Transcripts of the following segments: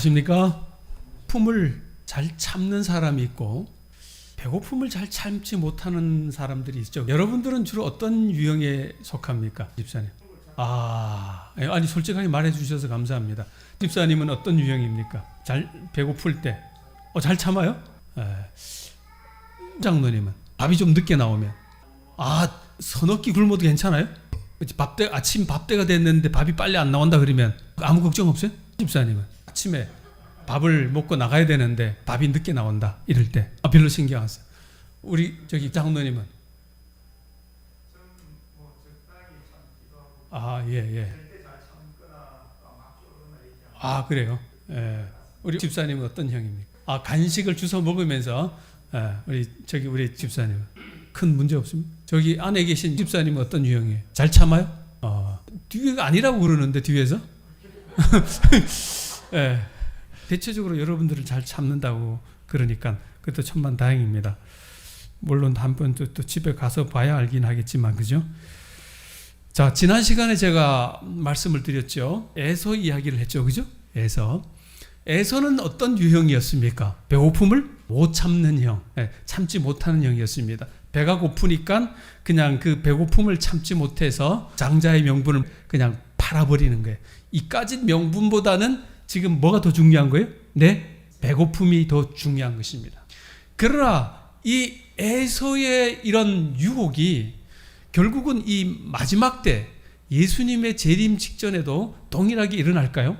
안녕하십니까? 품을 잘 참는 사람이 있고 배고픔을 잘 참지 못하는 사람들이 있죠. 여러분들은 주로 어떤 유형에 속합니까, 집사님? 아, 예, 아니 솔직하게 말해 주셔서 감사합니다. 집사님은 어떤 유형입니까? 잘 배고플 때, 어, 잘 참아요? 예. 장로님은 밥이 좀 늦게 나오면, 아, 서너 끼 굶어도 괜찮아요? 밥때 아침 밥때가 됐는데 밥이 빨리 안 나온다 그러면 아무 걱정 없어요? 집사님은 아침에 밥을 먹고 나가야 되는데 밥이 늦게 나온다 이럴 때 아, 별로 신경 안 써. 우리 저기 장로님은 아 예 예. 아 그래요. 예. 우리 집사님은 어떤 형입니까? 아 간식을 주워 먹으면서 예, 우리 저기 우리 집사님 큰 문제 없습니다. 저기 안에 계신 집사님은 어떤 유형이에요? 잘 참아요? 어, 뒤가 아니라고 그러는데 뒤에서 예. 대체적으로 여러분들을 잘 참는다고 그러니까 그것도 천만 다행입니다. 물론 한번 또, 또 집에 가서 봐야 알긴 하겠지만 그죠? 자 지난 시간에 제가 말씀을 드렸죠. 에서 이야기를 했죠, 그죠? 에서 에서는 어떤 유형이었습니까? 배고픔을 못 참는 형, 예, 참지 못하는 형이었습니다. 배가 고프니까 그냥 그 배고픔을 참지 못해서 장자의 명분을 그냥 팔아버리는 거예요. 이 까진 명분보다는 지금 뭐가 더 중요한 거예요? 네, 배고픔이 더 중요한 것입니다. 그러나 이 에서의 이런 유혹이 결국은 이 마지막 때 예수님의 재림 직전에도 동일하게 일어날까요?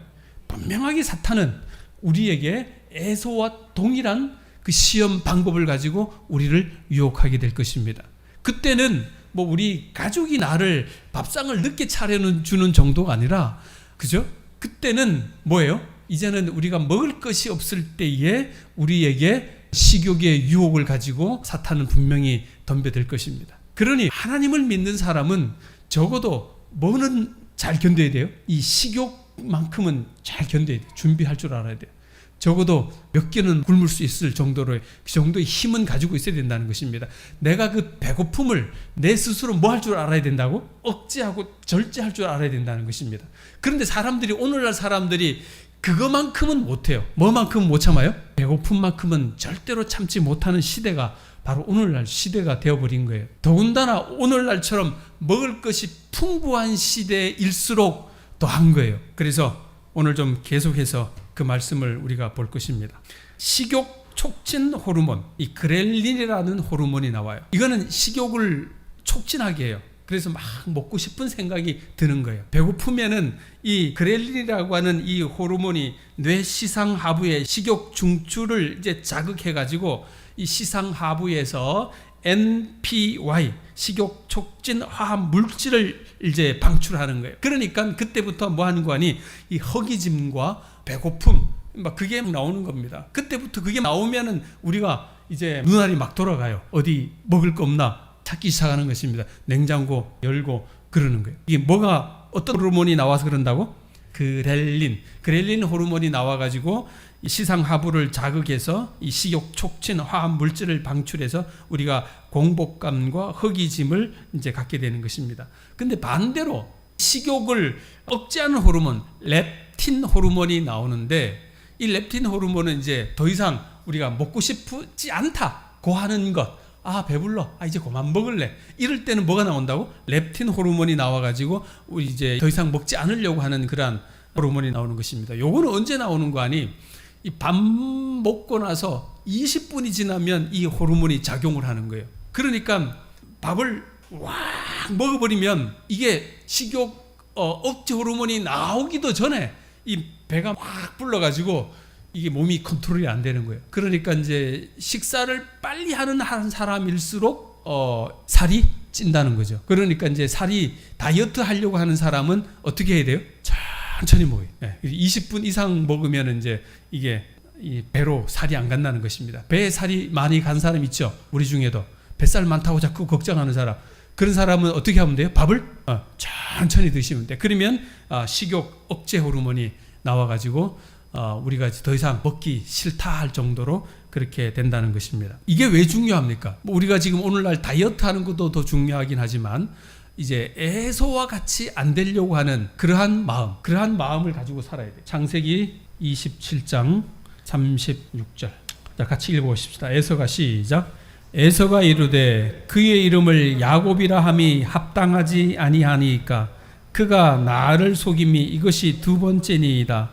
분명하게 사탄은 우리에게 에서와 동일한 그 시험 방법을 가지고 우리를 유혹하게 될 것입니다. 그때는 뭐 우리 가족이 나를 밥상을 늦게 차려 주는 정도가 아니라 그죠? 그때는 뭐예요? 이제는 우리가 먹을 것이 없을 때에 우리에게 식욕의 유혹을 가지고 사탄은 분명히 덤벼들 것입니다. 그러니 하나님을 믿는 사람은 적어도 뭐는 잘 견뎌야 돼요? 이 식욕만큼은 잘 견뎌야 돼요. 준비할 줄 알아야 돼요. 적어도 몇 개는 굶을 수 있을 정도로 그 정도의 힘은 가지고 있어야 된다는 것입니다. 내가 그 배고픔을 내 스스로 뭐 할 줄 알아야 된다고? 억제하고 절제할 줄 알아야 된다는 것입니다. 그런데 사람들이 오늘날 사람들이 그거만큼은 못해요. 뭐만큼은 못 참아요? 배고픔만큼은 절대로 참지 못하는 시대가 바로 오늘날 시대가 되어버린 거예요. 더군다나 오늘날처럼 먹을 것이 풍부한 시대일수록 더한 거예요. 그래서 오늘 좀 계속해서 그 말씀을 우리가 볼 것입니다. 식욕 촉진 호르몬, 이 그렐린이라는 호르몬이 나와요. 이거는 식욕을 촉진하게 해요. 그래서 막 먹고 싶은 생각이 드는 거예요. 배고프면은 이 그렐린이라고 하는 이 호르몬이 뇌 시상 하부의 식욕 중추를 이제 자극해 가지고 이 시상 하부에서 NPY 식욕 촉진 화합 물질을 이제 방출하는 거예요. 그러니까 그때부터 뭐 하는 거니 이 허기짐과 배고픔 막 그게 나오는 겁니다. 그때부터 그게 나오면은 우리가 이제 눈알이 막 돌아가요. 어디 먹을 거 없나 찾기 시작하는 것입니다. 냉장고 열고 그러는 거예요. 이게 뭐가 어떤 호르몬이 나와서 그런다고? 그렐린, 그렐린 호르몬이 나와가지고 시상 하부를 자극해서 이 식욕 촉진 화합 물질을 방출해서 우리가 공복감과 허기짐을 이제 갖게 되는 것입니다. 근데 반대로 식욕을 억제하는 호르몬 렙틴 호르몬이 나오는데 이 렙틴 호르몬은 이제 더 이상 우리가 먹고 싶지 않다 고하는 것. 아 배불러. 아 이제 그만 먹을래. 이럴 때는 뭐가 나온다고? 렙틴 호르몬이 나와가지고 이제 더 이상 먹지 않으려고 하는 그러한 호르몬이 나오는 것입니다. 요거는 언제 나오는 거 아니? 이 밥 먹고 나서 20분이 지나면 이 호르몬이 작용을 하는 거예요. 그러니까 밥을 와 먹어버리면 이게 식욕 어, 억제 호르몬이 나오기도 전에 이 배가 막 불러가지고 이게 몸이 컨트롤이 안 되는 거예요. 그러니까 이제 식사를 빨리 하는 한 사람일수록 어, 살이 찐다는 거죠. 그러니까 이제 살이 다이어트 하려고 하는 사람은 어떻게 해야 돼요? 천천히 먹어요. 네. 20분 이상 먹으면 이제 이게 이 배로 살이 안 간다는 것입니다. 배에 살이 많이 간 사람 있죠. 우리 중에도 뱃살 많다고 자꾸 걱정하는 사람. 그런 사람은 어떻게 하면 돼요? 밥을 어, 천천히 드시면 돼. 그러면 어, 식욕 억제 호르몬이 나와가지고 어, 우리가 더 이상 먹기 싫다 할 정도로 그렇게 된다는 것입니다. 이게 왜 중요합니까? 뭐 우리가 지금 오늘날 다이어트 하는 것도 더 중요하긴 하지만 이제 에서와 같이 안 되려고 하는 그러한 마음, 그러한 마음을 가지고 살아야 돼. 창세기 27장 36절. 자, 같이 읽어보십시다. 에서가 시작. 에서가 이르되 그의 이름을 야곱이라 함이 합당하지 아니하니까 그가 나를 속임이 이것이 두 번째니이다.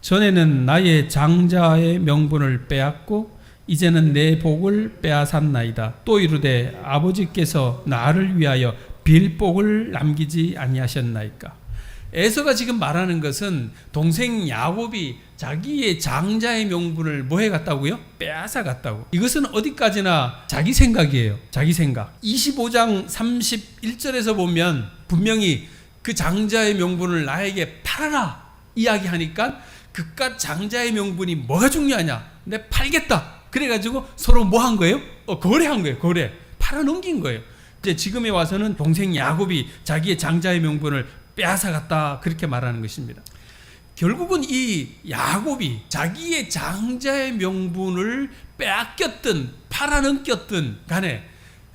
전에는 나의 장자의 명분을 빼앗고 이제는 내 복을 빼앗았나이다. 또 이르되 아버지께서 나를 위하여 빌복을 남기지 아니하셨나이까. 에서가 지금 말하는 것은 동생 야곱이 자기의 장자의 명분을 뭐 해 갔다고요? 빼앗아 갔다고. 이것은 어디까지나 자기 생각이에요. 자기 생각. 25장 31절에서 보면 분명히 그 장자의 명분을 나에게 팔아라 이야기하니까 그깟 장자의 명분이 뭐가 중요하냐? 내 팔겠다. 그래가지고 서로 뭐 한 거예요? 어, 거래한 거예요. 거래. 팔아 넘긴 거예요. 이제 지금에 와서는 동생 야곱이 자기의 장자의 명분을 빼앗아 갔다 그렇게 말하는 것입니다. 결국은 이 야곱이 자기의 장자의 명분을 빼앗겼든 팔아넘겼든 간에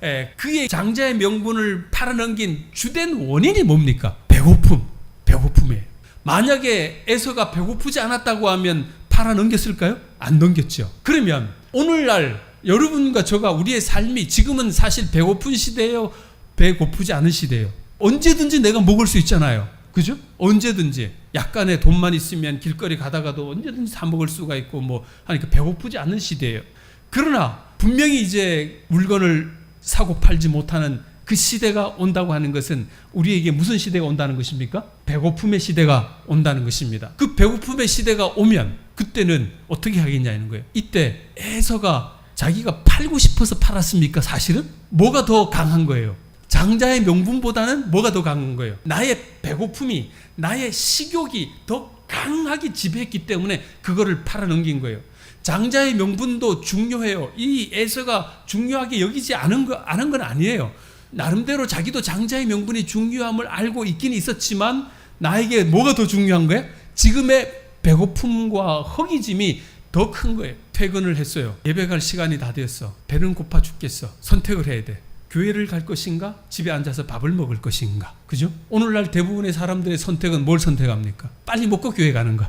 에, 그의 장자의 명분을 팔아넘긴 주된 원인이 뭡니까? 배고픔, 배고픔이에요. 만약에 에서가 배고프지 않았다고 하면 팔아넘겼을까요? 안 넘겼죠. 그러면 오늘날 여러분과 저가 우리의 삶이 지금은 사실 배고픈 시대예요. 배고프지 않은 시대예요. 언제든지 내가 먹을 수 있잖아요. 그죠? 언제든지 약간의 돈만 있으면 길거리 가다가도 언제든지 사 먹을 수가 있고 뭐 하니까 배고프지 않은 시대예요. 그러나 분명히 이제 물건을 사고 팔지 못하는 그 시대가 온다고 하는 것은 우리에게 무슨 시대가 온다는 것입니까? 배고픔의 시대가 온다는 것입니다. 그 배고픔의 시대가 오면 그때는 어떻게 하겠냐는 거예요. 이때 에서가 자기가 팔고 싶어서 팔았습니까? 사실은 뭐가 더 강한 거예요. 장자의 명분보다는 뭐가 더 강한 거예요? 나의 배고픔이, 나의 식욕이 더 강하게 지배했기 때문에 그거를 팔아넘긴 거예요. 장자의 명분도 중요해요. 이 에서가 중요하게 여기지 않은 거, 않은 건 아니에요. 나름대로 자기도 장자의 명분이 중요함을 알고 있긴 있었지만 나에게 뭐가 더 중요한 거예요? 지금의 배고픔과 허기짐이 더 큰 거예요. 퇴근을 했어요. 예배 갈 시간이 다 되었어. 배는 고파 죽겠어. 선택을 해야 돼. 교회를 갈 것인가? 집에 앉아서 밥을 먹을 것인가? 그죠? 오늘날 대부분의 사람들의 선택은 뭘 선택합니까? 빨리 먹고 교회 가는 거.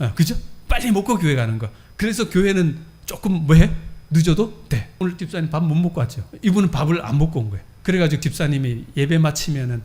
어, 그죠? 빨리 먹고 교회 가는 거. 그래서 교회는 조금 뭐해? 늦어도 돼. 오늘 집사님 밥 못 먹고 왔죠. 이분은 밥을 안 먹고 온 거예요. 그래가지고 집사님이 예배 마치면은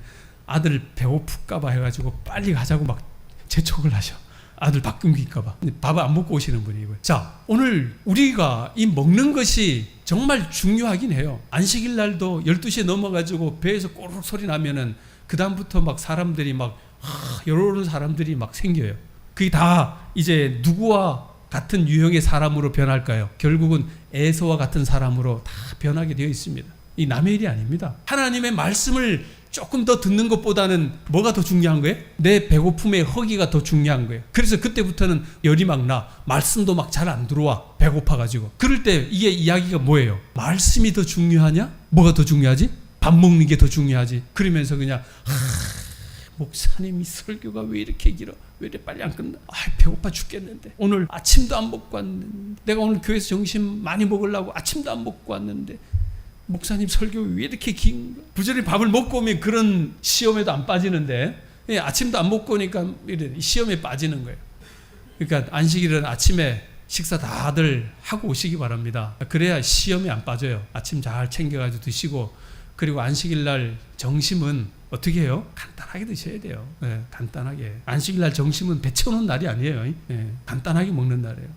아들 배고플까봐 해가지고 빨리 가자고 막 재촉을 하셔. 아들 밥 끊길까봐. 밥을 안 먹고 오시는 분이고요. 자, 오늘 우리가 이 먹는 것이 정말 중요하긴 해요. 안식일 날도 12시에 넘어가지고 배에서 꼬르륵 소리 나면은 그다음부터 막 사람들이 막, 하, 여러 사람들이 막 생겨요. 그게 다 이제 누구와 같은 유형의 사람으로 변할까요? 결국은 에서와 같은 사람으로 다 변하게 되어 있습니다. 이 남의 일이 아닙니다. 하나님의 말씀을 조금 더 듣는 것보다는 뭐가 더 중요한 거예요? 내 배고픔의 허기가 더 중요한 거예요. 그래서 그때부터는 열이 막 나. 말씀도 막 잘 안 들어와. 배고파가지고. 그럴 때 이게 이야기가 뭐예요? 말씀이 더 중요하냐? 뭐가 더 중요하지? 밥 먹는 게 더 중요하지. 그러면서 그냥, 하, 목사님 이 설교가 왜 이렇게 길어? 왜 이렇게 빨리 안 끝나? 아, 배고파 죽겠는데. 오늘 아침도 안 먹고 왔는데. 내가 오늘 교회에서 점심 많이 먹으려고 아침도 안 먹고 왔는데. 목사님 설교 왜 이렇게 긴 거? 부지런히 밥을 먹고 오면 그런 시험에도 안 빠지는데 예, 아침도 안 먹고 오니까 이래 시험에 빠지는 거예요. 그러니까 안식일은 아침에 식사 다들 하고 오시기 바랍니다. 그래야 시험에 안 빠져요. 아침 잘 챙겨가지고 드시고 그리고 안식일 날 정심은 어떻게 해요? 간단하게 드셔야 돼요. 예, 간단하게. 안식일 날 정심은 배 채우는 날이 아니에요. 예, 간단하게 먹는 날이에요.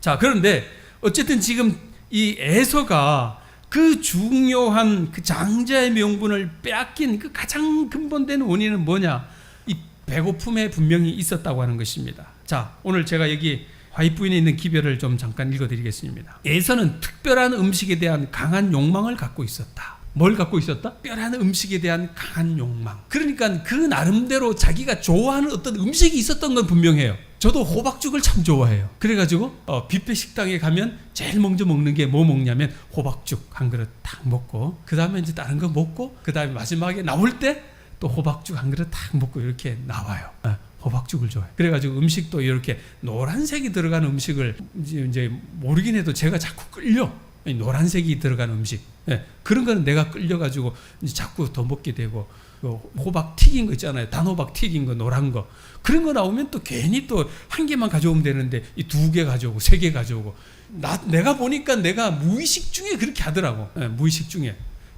자, 그런데 어쨌든 지금 이 에서가 그 중요한 그 장자의 명분을 빼앗긴 그 가장 근본된 원인은 뭐냐? 이 배고픔에 분명히 있었다고 하는 것입니다. 자, 오늘 제가 여기 화이트부인에 있는 기별을 좀 잠깐 읽어드리겠습니다. 에서는 특별한 음식에 대한 강한 욕망을 갖고 있었다. 뭘 갖고 있었다? 특별한 음식에 대한 강한 욕망. 그러니까 그 나름대로 자기가 좋아하는 어떤 음식이 있었던 건 분명해요. 저도 호박죽을 참 좋아해요. 그래가지고 어, 뷔페 식당에 가면 제일 먼저 먹는 게 뭐 먹냐면 호박죽 한 그릇 딱 먹고 그 다음에 이제 다른 거 먹고 그 다음에 마지막에 나올 때 또 호박죽 한 그릇 딱 먹고 이렇게 나와요. 어, 호박죽을 좋아해. 그래가지고 음식도 이렇게 노란색이 들어간 음식을 이제, 모르긴 해도 제가 자꾸 끌려. 이 노란색이 들어간 음식. 예, 그런 거는 내가 끌려가지고 자꾸 더 먹게 되고 그 호박 튀긴 거 있잖아요. 단호박 튀긴 거 노란 거 그런 거 나오면 또 괜히 또 한 개만 가져오면 되는데 이 두 개 가져오고 세 개 가져오고 나 내가 보니까 내가 무의식 중에 그렇게 하더라고. 예, 무의식 중에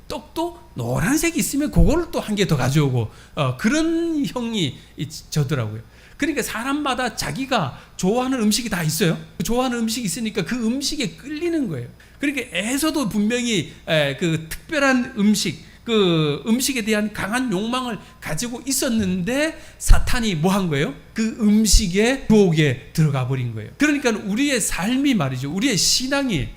떡도 노란색이 있으면 그거를 또 한 개 더 가져오고 어, 그런 형이 이- 저더라고요. 그러니까 사람마다 자기가 좋아하는 음식이 다 있어요. 좋아하는 음식이 있으니까 그 음식에 끌리는 거예요. 그러니까 에서도 분명히 에, 그 특별한 음식, 그 음식에 대한 강한 욕망을 가지고 있었는데 사탄이 뭐 한 거예요? 그 음식의 유혹에 들어가 버린 거예요. 그러니까 우리의 삶이 말이죠. 우리의 신앙이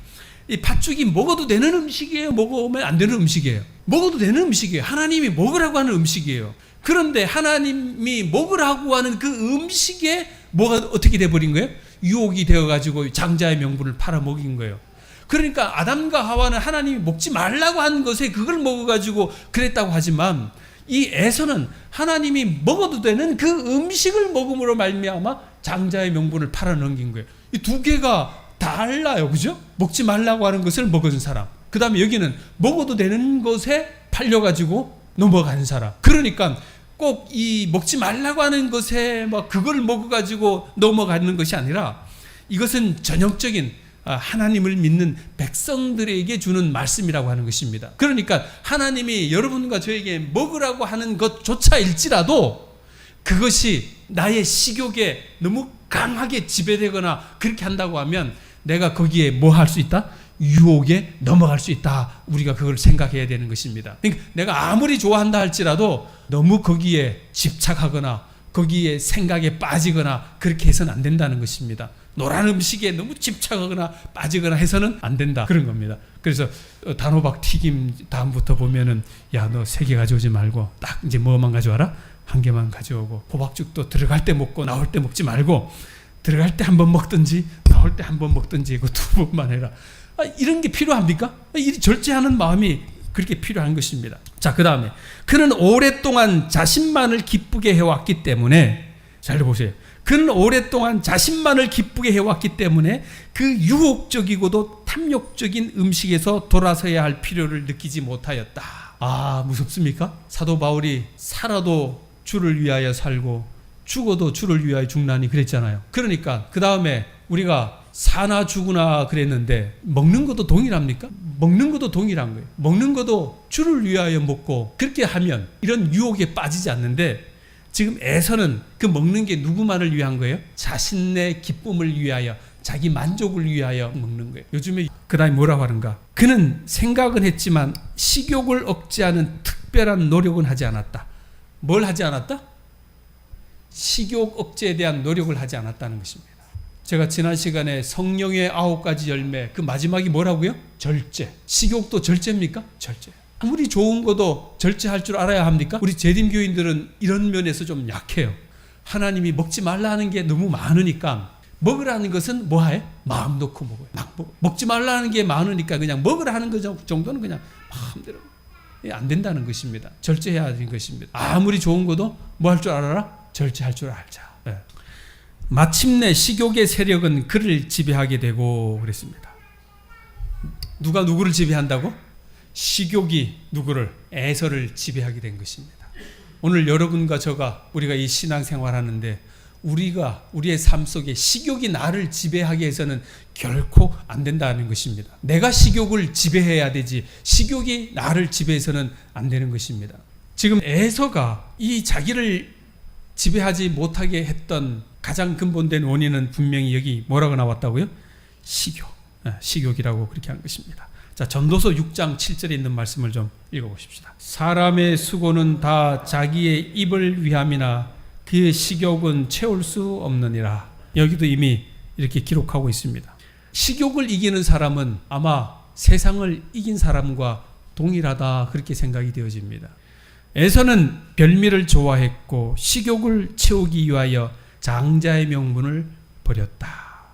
이 팥죽이 먹어도 되는 음식이에요. 먹으면 안 되는 음식이에요. 먹어도 되는 음식이에요. 하나님이 먹으라고 하는 음식이에요. 그런데 하나님이 먹으라고 하는 그 음식에 뭐가 어떻게 돼 버린 거예요? 유혹이 되어 가지고 장자의 명분을 팔아 먹인 거예요. 그러니까 아담과 하와는 하나님이 먹지 말라고 한 것에 그걸 먹어 가지고 그랬다고 하지만 이 에서는 하나님이 먹어도 되는 그 음식을 먹음으로 말미암아 장자의 명분을 팔아 넘긴 거예요. 이 두 개가 달라요. 그죠? 먹지 말라고 하는 것을 먹은 사람. 그 다음에 여기는 먹어도 되는 것에 팔려가지고 넘어가는 사람. 그러니까 꼭 이 먹지 말라고 하는 것에 막 그걸 먹어가지고 넘어가는 것이 아니라 이것은 전형적인 아, 하나님을 믿는 백성들에게 주는 말씀이라고 하는 것입니다. 그러니까 하나님이 여러분과 저에게 먹으라고 하는 것조차일지라도 그것이 나의 식욕에 너무 강하게 지배되거나 그렇게 한다고 하면 내가 거기에 뭐 할 수 있다? 유혹에 넘어갈 수 있다. 우리가 그걸 생각해야 되는 것입니다. 그러니까 내가 아무리 좋아한다 할지라도 너무 거기에 집착하거나 거기에 생각에 빠지거나 그렇게 해서는 안 된다는 것입니다. 노란 음식에 너무 집착하거나 빠지거나 해서는 안 된다. 그런 겁니다. 그래서 어, 단호박 튀김 다음부터 보면은 야 너 세 개 가져오지 말고 딱 이제 뭐만 가져와라 한 개만 가져오고 호박죽도 들어갈 때 먹고 나올 때 먹지 말고 들어갈 때 한 번 먹든지 나올 때 한 번 먹든지 그두 번만 해라. 아, 이런 게 필요합니까? 아, 이 절제하는 마음이 그렇게 필요한 것입니다. 자, 그 다음에 그는 오랫동안 자신만을 기쁘게 해왔기 때문에 잘 보세요. 그는 오랫동안 자신만을 기쁘게 해왔기 때문에 그 유혹적이고도 탐욕적인 음식에서 돌아서야 할 필요를 느끼지 못하였다. 아, 무섭습니까? 사도 바울이 살아도 주를 위하여 살고 죽어도 주를 위하여 죽나니 그랬잖아요. 그러니까 그 다음에 우리가 사나 죽으나 그랬는데 먹는 것도 동일합니까? 먹는 것도 동일한 거예요. 먹는 것도 주를 위하여 먹고 그렇게 하면 이런 유혹에 빠지지 않는데 지금 에서는 그 먹는 게 누구만을 위한 거예요? 자신의 기쁨을 위하여 자기 만족을 위하여 먹는 거예요. 요즘에 그다음에 뭐라고 하는가? 그는 생각은 했지만 식욕을 억제하는 특별한 노력은 하지 않았다. 뭘 하지 않았다? 식욕 억제에 대한 노력을 하지 않았다는 것입니다. 제가 지난 시간에 성령의 아홉 가지 열매 그 마지막이 뭐라고요? 절제. 식욕도 절제입니까? 절제. 아무리 좋은 것도 절제할 줄 알아야 합니까? 우리 재림 교인들은 이런 면에서 좀 약해요. 하나님이 먹지 말라는 게 너무 많으니까 먹으라는 것은 뭐해? 마음 놓고 먹어요. 막 먹, 먹지 말라는 게 많으니까 그냥 먹으라는 것 정도는 그냥 마음대로 예, 안 된다는 것입니다. 절제해야 하는 것입니다. 아무리 좋은 것도 뭐 할 줄 알아라? 절제할 줄 알자. 예. 마침내 식욕의 세력은 그를 지배하게 되고 그랬습니다. 누가 누구를 지배한다고? 식욕이 누구를 에서를 지배하게 된 것입니다. 오늘 여러분과 저가 우리가 이 신앙생활 하는데 우리가 우리의 삶 속에 식욕이 나를 지배하게 해서는 결코 안 된다는 것입니다. 내가 식욕을 지배해야 되지 식욕이 나를 지배해서는 안 되는 것입니다. 지금 에서가 이 자기를 지배하지 못하게 했던 가장 근본된 원인은 분명히 여기 뭐라고 나왔다고요? 식욕. 예, 식욕이라고 그렇게 한 것입니다. 자, 전도서 6장 7절에 있는 말씀을 좀 읽어 보십시다. 사람의 수고는 다 자기의 입을 위함이나 그의 식욕은 채울 수 없느니라. 여기도 이미 이렇게 기록하고 있습니다. 식욕을 이기는 사람은 아마 세상을 이긴 사람과 동일하다 그렇게 생각이 되어집니다. 에서는 별미를 좋아했고 식욕을 채우기 위하여 장자의 명분을 버렸다.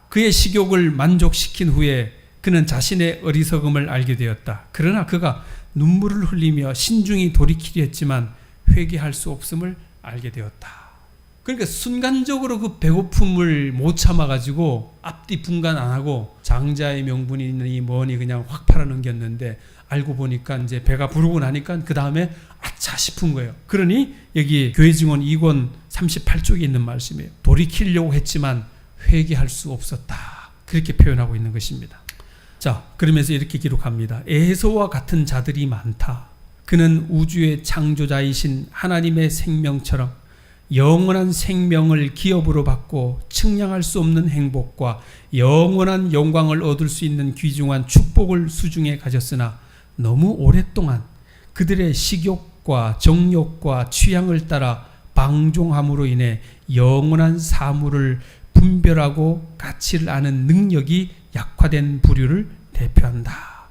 그의 식욕을 만족시킨 후에 그는 자신의 어리석음을 알게 되었다. 그러나 그가 눈물을 흘리며 신중히 돌이키려 했지만 회개할 수 없음을 알게 되었다. 그러니까 순간적으로 그 배고픔을 못 참아가지고 앞뒤 분간 안 하고 장자의 명분이니 뭐니 그냥 확 팔아 넘겼는데 알고 보니까 이제 배가 부르고 나니까 그 다음에 아차 싶은 거예요. 그러니 여기 교회 증언 2권 38쪽에 있는 말씀이에요. 돌이키려고 했지만 회개할 수 없었다. 그렇게 표현하고 있는 것입니다. 자, 그러면서 이렇게 기록합니다. 에서와 같은 자들이 많다. 그는 우주의 창조자이신 하나님의 생명처럼 영원한 생명을 기업으로 받고 측량할 수 없는 행복과 영원한 영광을 얻을 수 있는 귀중한 축복을 수중에 가졌으나 너무 오랫동안 그들의 식욕과 정욕과 취향을 따라 방종함으로 인해 영원한 사물을 분별하고 가치를 아는 능력이 약화된 부류를 대표한다.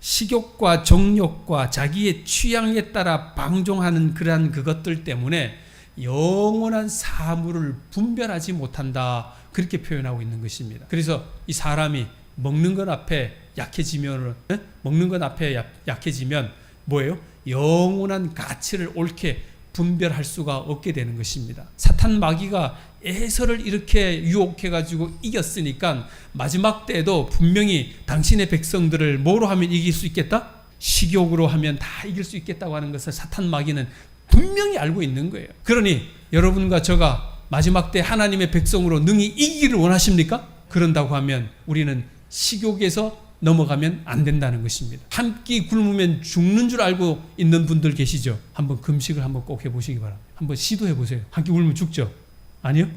식욕과 정욕과 자기의 취향에 따라 방종하는 그러한 그것들 때문에 영원한 사물을 분별하지 못한다. 그렇게 표현하고 있는 것입니다. 그래서 이 사람이 먹는 것 앞에 약해지면 에? 먹는 것 앞에 약- 약해지면 뭐예요? 영원한 가치를 옳게 분별할 수가 없게 되는 것입니다. 사탄 마귀가 에서를 이렇게 유혹해 가지고 이겼으니까 마지막 때에도 분명히 당신의 백성들을 뭐로 하면 이길 수 있겠다? 식욕으로 하면 다 이길 수 있겠다고 하는 것을 사탄 마귀는 분명히 알고 있는 거예요. 그러니 여러분과 저가 마지막 때 하나님의 백성으로 능히 이기기를 원하십니까? 그런다고 하면 우리는 식욕에서 넘어가면 안 된다는 것입니다. 한 끼 굶으면 죽는 줄 알고 있는 분들 계시죠? 한번 금식을 한번 꼭 해보시기 바랍니다. 한번 시도해 보세요. 한 끼 굶으면 죽죠? 아니요?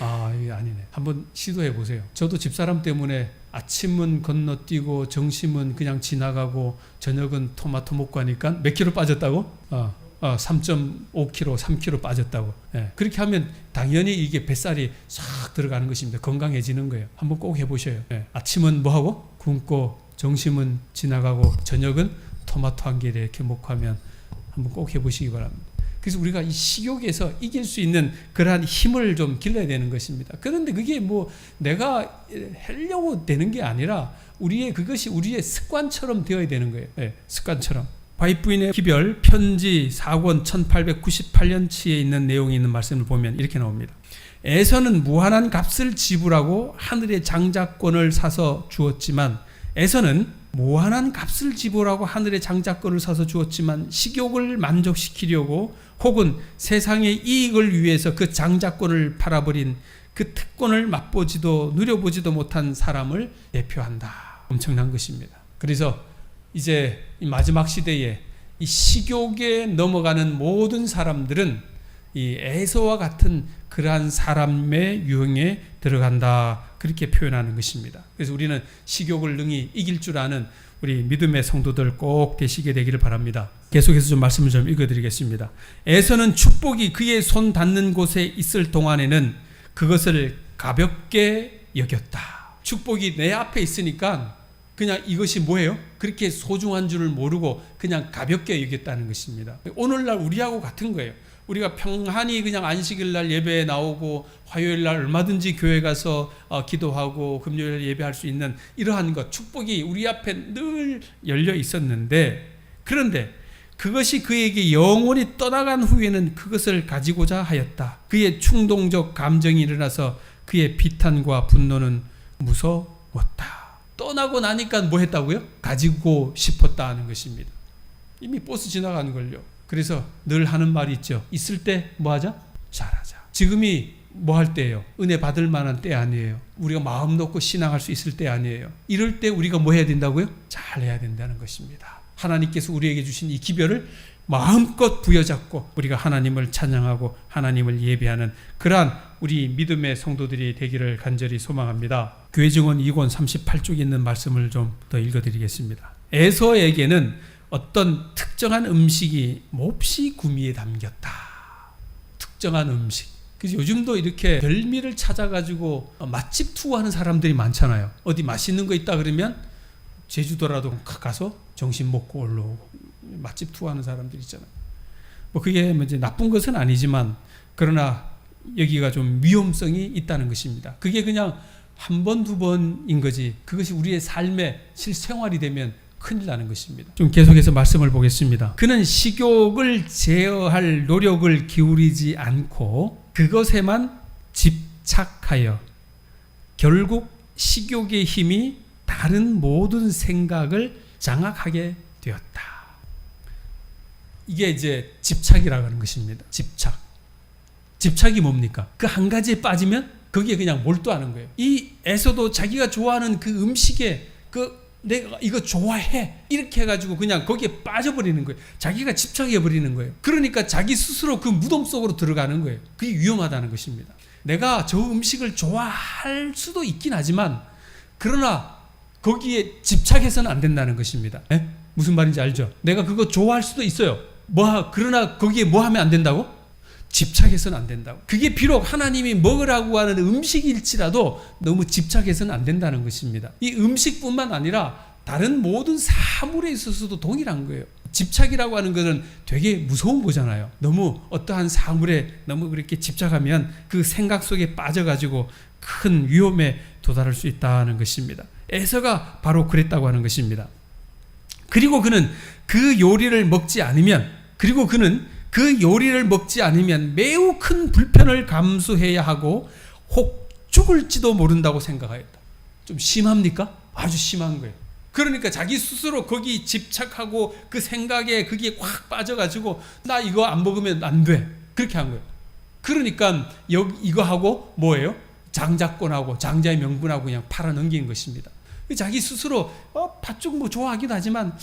아, 이게 아니네. 한번 시도해 보세요. 저도 집사람 때문에 아침은 건너뛰고 점심은 그냥 지나가고 저녁은 토마토 먹고 하니까 몇 킬로 빠졌다고? 어, 어, 3.5kg, 3kg 빠졌다고. 예. 그렇게 하면 당연히 이게 뱃살이 싹 들어가는 것입니다. 건강해지는 거예요. 한번 꼭 해보셔요. 예. 아침은 뭐 하고? 굶고, 점심은 지나가고, 저녁은 토마토 한 개를 이렇게 먹고 하면 한번 꼭 해보시기 바랍니다. 그래서 우리가 이 식욕에서 이길 수 있는 그러한 힘을 좀 길러야 되는 것입니다. 그런데 그게 뭐 내가 하려고 되는 게 아니라 우리의 그것이 우리의 습관처럼 되어야 되는 거예요. 예, 습관처럼. 바이부인의 기별 편지 4권 1898년치에 있는 내용이 있는 말씀을 보면 이렇게 나옵니다. 에서는 무한한 값을 지불하고 하늘의 장자권을 사서 주었지만 에서는 무한한 값을 지불하고 하늘의 장자권을 사서 주었지만 식욕을 만족시키려고 혹은 세상의 이익을 위해서 그 장자권을 팔아버린 그 특권을 맛보지도 누려보지도 못한 사람을 대표한다. 엄청난 것입니다. 그래서 이제 이 마지막 시대에 이 식욕에 넘어가는 모든 사람들은 이 에서와 같은 그러한 사람의 유형에 들어간다. 그렇게 표현하는 것입니다. 그래서 우리는 식욕을 능히 이길 줄 아는 우리 믿음의 성도들 꼭 되시게 되기를 바랍니다. 계속해서 좀 말씀을 좀 읽어드리겠습니다. 에서는 축복이 그의 손 닿는 곳에 있을 동안에는 그것을 가볍게 여겼다. 축복이 내 앞에 있으니까 그냥 이것이 뭐예요? 그렇게 소중한 줄을 모르고 그냥 가볍게 여겼다는 것입니다. 오늘날 우리하고 같은 거예요. 우리가 평안히 그냥 안식일 날 예배에 나오고 화요일 날 얼마든지 교회 가서 어, 기도하고 금요일 예배할 수 있는 이러한 것 축복이 우리 앞에 늘 열려 있었는데 그런데 그것이 그에게 영원히 떠나간 후에는 그것을 가지고자 하였다. 그의 충동적 감정이 일어나서 그의 비탄과 분노는 무서웠다. 떠나고 나니까 뭐 했다고요? 가지고 싶었다 하는 것입니다. 이미 버스 지나가는 걸요. 그래서 늘 하는 말이 있죠. 있을 때 뭐 하자? 잘하자. 지금이 뭐 할 때예요? 은혜 받을 만한 때 아니에요. 우리가 마음 놓고 신앙할 수 있을 때 아니에요. 이럴 때 우리가 뭐 해야 된다고요? 잘 해야 된다는 것입니다. 하나님께서 우리에게 주신 이 기별을 마음껏 부여잡고 우리가 하나님을 찬양하고 하나님을 예배하는 그러한 우리 믿음의 성도들이 되기를 간절히 소망합니다. 교회 증언 2권 38쪽에 있는 말씀을 좀 더 읽어드리겠습니다. 에서에게는 어떤 특정한 음식이 몹시 구미에 담겼다. 특정한 음식. 그래서 요즘도 이렇게 별미를 찾아가지고 맛집 투어하는 사람들이 많잖아요. 어디 맛있는 거 있다 그러면 제주도라도 가서 정신 먹고 올라오고 맛집 투어하는 사람들 있잖아요. 뭐 그게 뭐 이제 나쁜 것은 아니지만 그러나 여기가 좀 위험성이 있다는 것입니다. 그게 그냥 한 번, 두 번인 거지. 그것이 우리의 삶의 실생활이 되면 큰일 나는 것입니다. 좀 계속해서 말씀을 보겠습니다. 그는 식욕을 제어할 노력을 기울이지 않고 그것에만 집착하여 결국 식욕의 힘이 다른 모든 생각을 장악하게 되었다. 이게 이제 집착이라고 하는 것입니다. 집착. 집착이 뭡니까? 그 한 가지에 빠지면 거기에 그냥 몰두하는 거예요. 이 에서도 자기가 좋아하는 그 음식에 그 내가 이거 좋아해 이렇게 해가지고 그냥 거기에 빠져버리는 거예요. 자기가 집착해 버리는 거예요. 그러니까 자기 스스로 그 무덤 속으로 들어가는 거예요. 그게 위험하다는 것입니다. 내가 저 음식을 좋아할 수도 있긴 하지만 그러나 거기에 집착해서는 안 된다는 것입니다. 예? 무슨 말인지 알죠? 내가 그거 좋아할 수도 있어요. 뭐 하- 그러나 거기에 뭐 하면 안 된다고? 집착해서는 안 된다고. 그게 비록 하나님이 먹으라고 하는 음식일지라도 너무 집착해서는 안 된다는 것입니다. 이 음식뿐만 아니라 다른 모든 사물에 있어서도 동일한 거예요. 집착이라고 하는 것은 되게 무서운 거잖아요. 너무 어떠한 사물에 너무 그렇게 집착하면 그 생각 속에 빠져가지고 큰 위험에 도달할 수 있다는 것입니다. 에서가 바로 그랬다고 하는 것입니다. 그리고 그는 그 요리를 먹지 않으면 그리고 그는 그 요리를 먹지 않으면 매우 큰 불편을 감수해야 하고 혹 죽을지도 모른다고 생각하였다. 좀 심합니까? 아주 심한 거예요. 그러니까 자기 스스로 거기 집착하고 그 생각에 그게 확 빠져가지고 나 이거 안 먹으면 안 돼. 그렇게 한 거예요. 그러니까 여기 이거 하고 뭐예요? 장자권하고 장자의 명분하고 그냥 팔아 넘기는 것입니다. 자기 스스로 어, 팥죽 뭐 좋아하긴 하지만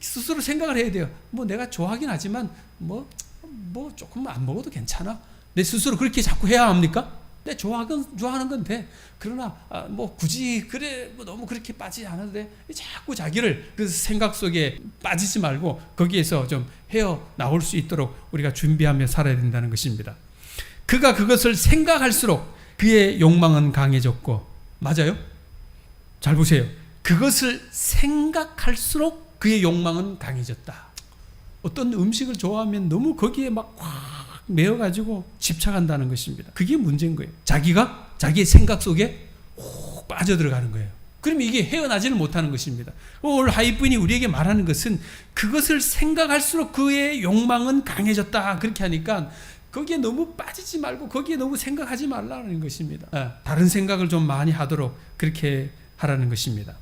스스로 생각을 해야 돼요. 뭐 내가 좋아하긴 하지만 뭐, 뭐 조금 안 먹어도 괜찮아. 내 스스로 그렇게 자꾸 해야 합니까? 내 좋아하건 좋아하는 건 돼. 그러나 아, 뭐 굳이 그래 뭐 너무 그렇게 빠지지 않아도 돼. 자꾸 자기를 그 생각 속에 빠지지 말고 거기에서 좀 헤어 나올 수 있도록 우리가 준비하며 살아야 된다는 것입니다. 그가 그것을 생각할수록 그의 욕망은 강해졌고 맞아요? 잘 보세요. 그것을 생각할수록 그의 욕망은 강해졌다. 어떤 음식을 좋아하면 너무 거기에 막 확 매여가지고 집착한다는 것입니다. 그게 문제인 거예요. 자기가 자기의 생각 속에 훅 빠져들어가는 거예요. 그럼 이게 헤어나지는 못하는 것입니다. 오늘 하이픈이 우리에게 말하는 것은 그것을 생각할수록 그의 욕망은 강해졌다. 그렇게 하니까 거기에 너무 빠지지 말고 거기에 너무 생각하지 말라는 것입니다. 아, 다른 생각을 좀 많이 하도록 그렇게 하라는 것입니다.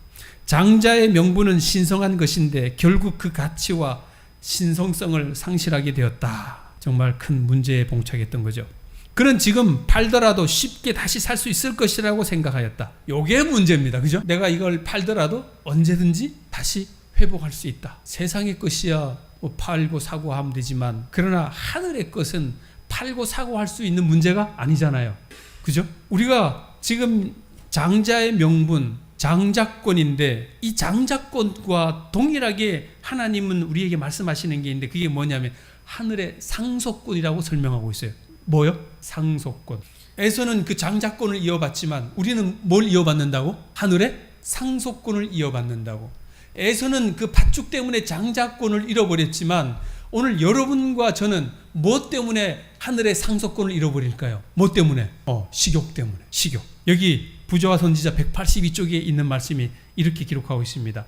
장자의 명분은 신성한 것인데 결국 그 가치와 신성성을 상실하게 되었다. 정말 큰 문제에 봉착했던 거죠. 그는 지금 팔더라도 쉽게 다시 살 수 있을 것이라고 생각하였다. 요게 문제입니다. 그죠? 내가 이걸 팔더라도 언제든지 다시 회복할 수 있다. 세상의 것이야 뭐 팔고 사고 하면 되지만 그러나 하늘의 것은 팔고 사고 할 수 있는 문제가 아니잖아요. 그죠? 우리가 지금 장자의 명분, 장자권인데 이 장자권과 동일하게 하나님은 우리에게 말씀하시는 게 있는데 그게 뭐냐면 하늘의 상속권이라고 설명하고 있어요. 뭐요? 상속권. 에서는 그 장자권을 이어받지만 우리는 뭘 이어받는다고? 하늘의 상속권을 이어받는다고. 에서는 그 팥죽 때문에 장자권을 잃어버렸지만 오늘 여러분과 저는 뭐 때문에 하늘의 상속권을 잃어버릴까요? 뭐 때문에? 어, 식욕 때문에. 식욕. 여기 부조와 선지자 182쪽에 있는 말씀이 이렇게 기록하고 있습니다.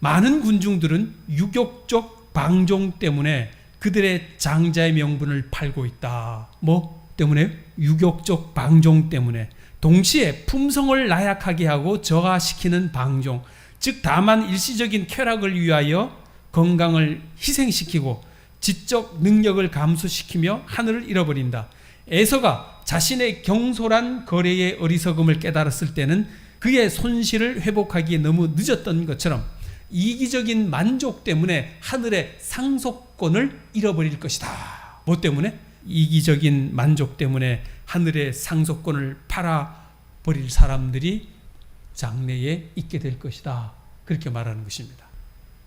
많은 군중들은 유격적 방종 때문에 그들의 장자의 명분을 팔고 있다. 뭐 때문에? 유격적 방종 때문에. 동시에 품성을 나약하게 하고 저하시키는 방종. 즉 다만 일시적인 쾌락을 위하여 건강을 희생시키고 지적 능력을 감소시키며 하늘을 잃어버린다. 에서가 자신의 경솔한 거래의 어리석음을 깨달았을 때는 그의 손실을 회복하기에 너무 늦었던 것처럼 이기적인 만족 때문에 하늘의 상속권을 잃어버릴 것이다. 뭐 때문에? 이기적인 만족 때문에 하늘의 상속권을 팔아버릴 사람들이 장래에 있게 될 것이다. 그렇게 말하는 것입니다.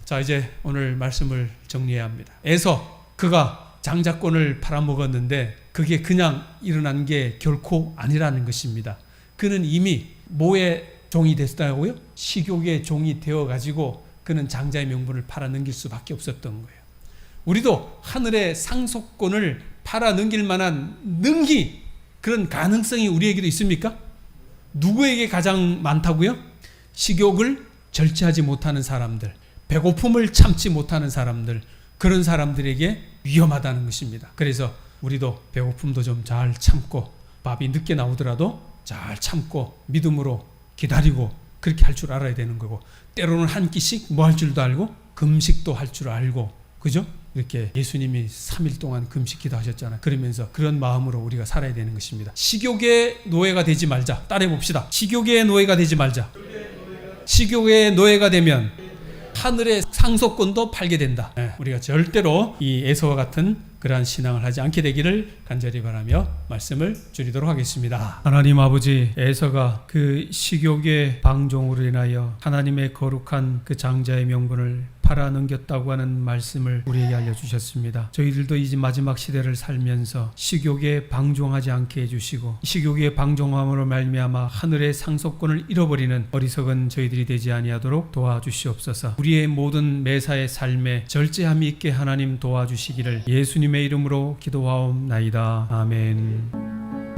자, 이제 오늘 말씀을 정리해야 합니다. 에서 그가 장자권을 팔아먹었는데 그게 그냥 일어난 게 결코 아니라는 것입니다. 그는 이미 뭐의 종이 됐다고요? 식욕의 종이 되어 가지고 그는 장자의 명분을 팔아 넘길 수밖에 없었던 거예요. 우리도 하늘의 상속권을 팔아 넘길 만한 능기 그런 가능성이 우리에게도 있습니까? 누구에게 가장 많다고요? 식욕을 절제하지 못하는 사람들, 배고픔을 참지 못하는 사람들, 그런 사람들에게 위험하다는 것입니다. 그래서 우리도 배고픔도 좀 잘 참고 밥이 늦게 나오더라도 잘 참고 믿음으로 기다리고 그렇게 할 줄 알아야 되는 거고 때로는 한 끼씩 뭐 할 줄도 알고 금식도 할 줄 알고 그죠? 이렇게 예수님이 3일 동안 금식 기도 하셨잖아요. 그러면서 그런 마음으로 우리가 살아야 되는 것입니다. 식욕의 노예가 되지 말자. 따라해 봅시다. 식욕의 노예가 되지 말자. 식욕의 노예가 되면 하늘의 상속권도 팔게 된다. 예, 우리가 절대로 이 에서와 같은 그러한 신앙을 하지 않게 되기를 간절히 바라며 말씀을 줄이도록 하겠습니다. 하나님 아버지 에서가 그 식욕의 방종으로 인하여 하나님의 거룩한 그 장자의 명분을 팔아넘겼다고 하는 말씀을 우리에게 알려주셨습니다. 저희들도 이제 마지막 시대를 살면서 식욕에 방종하지 않게 해주시고 식욕의 방종함으로 말미암아 하늘의 상속권을 잃어버리는 어리석은 저희들이 되지 아니하도록 도와주시옵소서. 우리의 모든 매사의 삶에 절제함이 있게 하나님 도와주시기를 예수님의 이름으로 기도하옵나이다. 아멘.